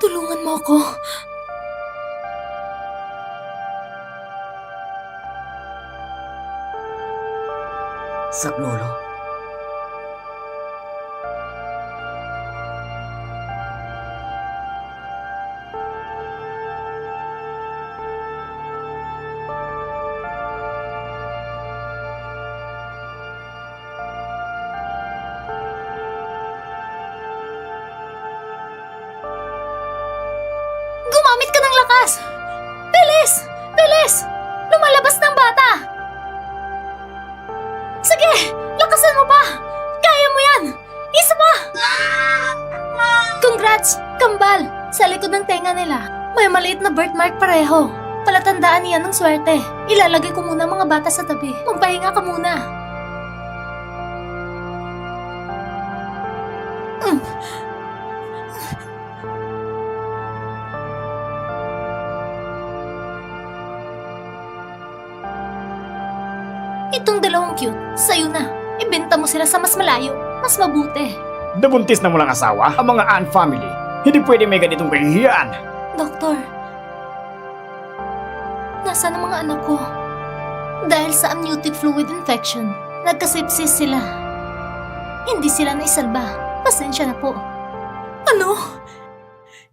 Tulungan mo ako. Saklolo. Gumamit lakas! Bilis! Bilis! Lumalabas ng bata! Sige! Lakasan mo pa! Kaya mo yan! Isa pa! Congrats! Kambal! Sa likod ng tenga nila, may maliit na birthmark pareho. Palatandaan niya ng swerte. Ilalagay ko muna mga bata sa tabi. Magpahinga ka muna. Mm. Itong dalawang cute, sa'yo na. Ibenta mo sila sa mas malayo. Mas mabuti. Nabuntis na mo lang asawa, ang mga Ann family. Hindi pwede may ganitong kahihiyan. Doktor, nasaan ang mga anak ko? Dahil sa amniotic fluid infection, nagkasipsis sila. Hindi sila naisalba. Pasensya na po.